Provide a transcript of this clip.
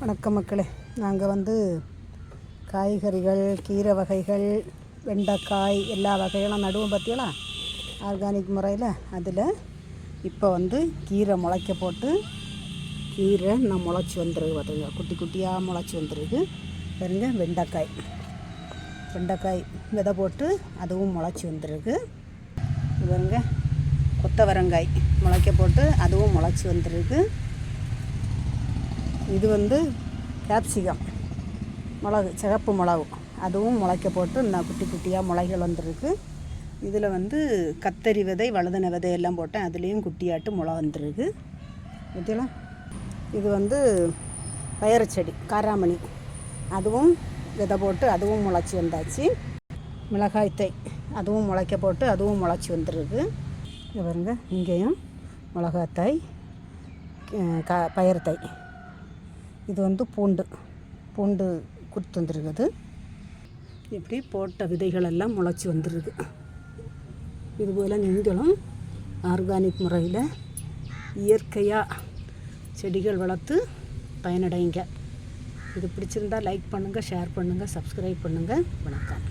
வணக்கம் மக்களே. நாங்கள் வந்து காய்கறிகள் கீரை வகைகள் வெண்டைக்காய் எல்லா வகைகளும் நடுவோம் பார்த்தீங்களா ஆர்கானிக் முறையில் அதில் இப்போ வந்து கீரை முளைக்க போட்டு கீரை நான் முளைச்சி வந்துருக்கு பார்த்துங்க குட்டி குட்டியாக முளைச்சி வந்துருக்கு. பாருங்க வெண்டைக்காய். வெண்டைக்காய் விதை போட்டு அதுவும் முளைச்சி வந்துருக்கு. இது பாருங்க கொத்தவரங்காய் முளைக்க போட்டு அதுவும் முளைச்சி வந்துருக்கு. இது வந்து கேப்சிகம் மிளகு சிகப்பு மிளகு. அதுவும் முளைக்க போட்டு நான் குட்டி குட்டியாக முளைகள் வந்துருக்கு. இதில் வந்து கத்தரி விதை வழுதன விதை எல்லாம் போட்டேன். அதுலேயும் குட்டியாட்டு முளை வந்துருக்கு. பார்த்தீங்களா இது வந்து பயறு செடி காராமணி. அதுவும் விதை போட்டு அதுவும் முளைச்சி வந்தாச்சு. மிளகாய் தை அதுவும் முளைக்க போட்டு அதுவும் முளைச்சி வந்துருக்கு. இது பாருங்க இங்கேயும் மிளகாத்தாய் க கா தை இது வந்து பூண்டு பூண்டு கொடுத்து வந்துருக்குது. இப்படி போட்ட விதைகளெல்லாம் முளைச்சி வந்துருக்கு இதுபோல் நீங்களும் ஆர்கானிக் முறையில் இயற்கையாக செடிகள் வளர்த்து பயனடைங்க. இது பிடிச்சிருந்தா லைக் பண்ணுங்கள் ஷேர் பண்ணுங்கள் சப்ஸ்கிரைப் பண்ணுங்கள் வணக்கம்.